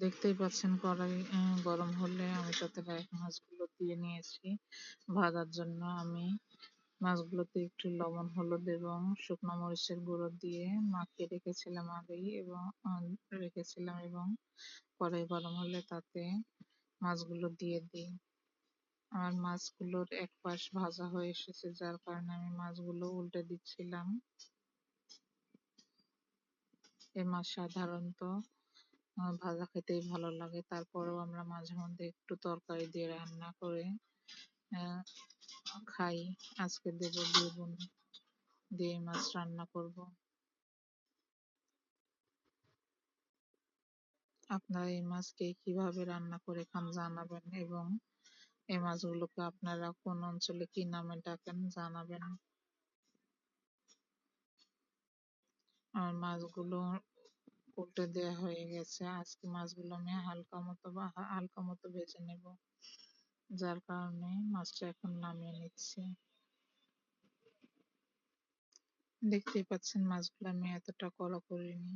দেখতেই পাচ্ছেন কড়াই গরম হলে আমি তাতে রাইস মাছগুলো দিয়ে নিয়েছি। ভাজার জন্য আমি মাছগুলোতে একটু লবণ, হলুদ এবং শুকনো মরিচের গুঁড়ো দিয়ে মাখিয়ে রেখেছিলাম আগেই এবং রেখেছিলাম এবং কড়াই গরম হলে তাতে মাছগুলো দিয়ে দিই। আমার মাছগুলোর এক পাশ ভাজা হয়ে এসেছে, যার কারণে আমি মাছগুলো উল্টে দিচ্ছিলাম। এ মাছ সাধারণত ভাজা খেতেই ভালো লাগে। তারপরেও আমরা মাঝে মধ্যে একটু তরকারি দিয়ে রান্না করে খাই। আজকে দেব বেগুন দিয়ে মাছ রান্না করব। আপনারা এই মাছকে কীভাবে রান্না করে খান জানাবেন এবং এই মাছগুলোকে আপনারা কোন অঞ্চলে কি নামে ডাকেন জানাবেন। আর মাছগুলো উল্টে দেওয়া হয়ে গেছে। আজকে মাছগুলো আমি হালকা মতো বা হালকা মতো ভেজে নেব। যার কারণে মাছটা এখন নামিয়ে নিচ্ছি। দেখতেই পাচ্ছেন মাছগুলো আমি এতটা কড়া করিনি।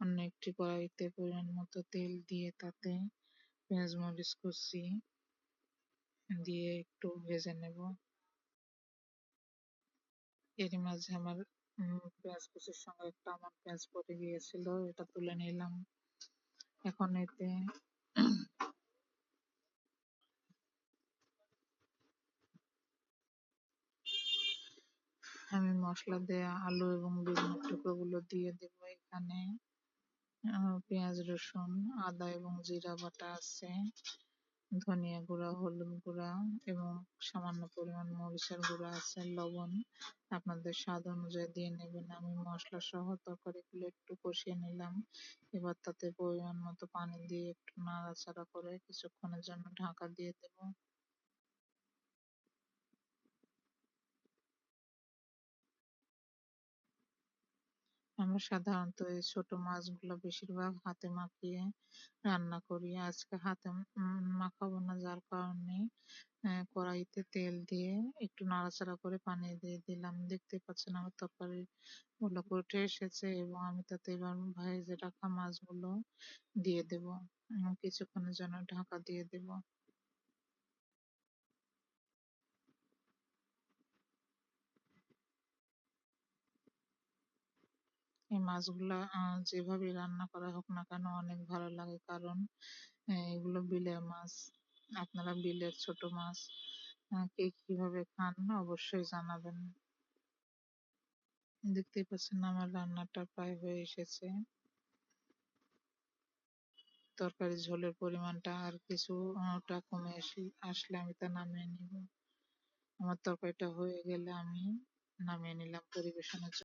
অন্য একটি কড়াইতে পরিমাণ মতো তেল দিয়ে তাতে পেঁয়াজ মরিচ কুচি দিয়ে একটু ভেজে নেব। এরই মাঝে আমার পেঁয়াজ কুচির সঙ্গে একটা আমার পেঁয়াজ পড়ে গিয়েছিল, এটা তুলে নিলাম। এখন এতে আমি মশলা দেয়া, আলু এবং বেগুনের টুকরোগুলো দিয়ে দেব এখানে। পেঁয়াজ, রসুন, আদা এবং জিরা বাটা আছে। ধনিয়া গুঁড়া, হলুদ গুঁড়া এবং সামান্য পরিমাণ মরিচের গুঁড়া আছে, লবণ। আপনাদের স্বাদ অনুযায়ী দিয়ে নেবেন। আমি মশলা সহ তরকারিগুলো একটু কষিয়ে নিলাম। এবার তাতে পরিমাণ মতো পানি দিয়ে একটু নাড়াচাড়া করে কিছুক্ষণের জন্য ঢাকা দিয়ে দেব। আমরা সাধারণত এই ছোট মাছগুলো বেশিরভাগ হাতে মাখিয়ে রান্না করি। আজকে হাতে উম মাখাবো না যার কারণে আহ, কড়াইতে তেল দিয়ে একটু নাড়াচাড়া করে পানি দিয়ে দিলাম। দেখতে পাচ্ছেন আমার তরকারি গুলো উঠে এসেছে এবং আমি তাতে এবার ভেজে রাখা মাছগুলো দিয়ে দেব। কিছুক্ষণের জন্য ঢাকা দিয়ে দেব। এই মাছগুলা আহ, যেভাবে রান্না করা হোক না কেন অনেক ভালো লাগে। কারণ এগুলো বিলের মাছ। আপনারা বিলের ছোট মাছ আহ, কে কীভাবে খান অবশ্যই জানাবেন। দেখতেই পাচ্ছেন আমার রান্নাটা প্রায় হয়ে এসেছে। তরকারি ঝোলের পরিমাণটা আর কিছুটা কমে আসি- আসলে আমি তা নামিয়ে নিব। আমার তরকারিটা হয়ে গেলে আমি নামিয়ে নিলাম পরিবেশনের জন্য।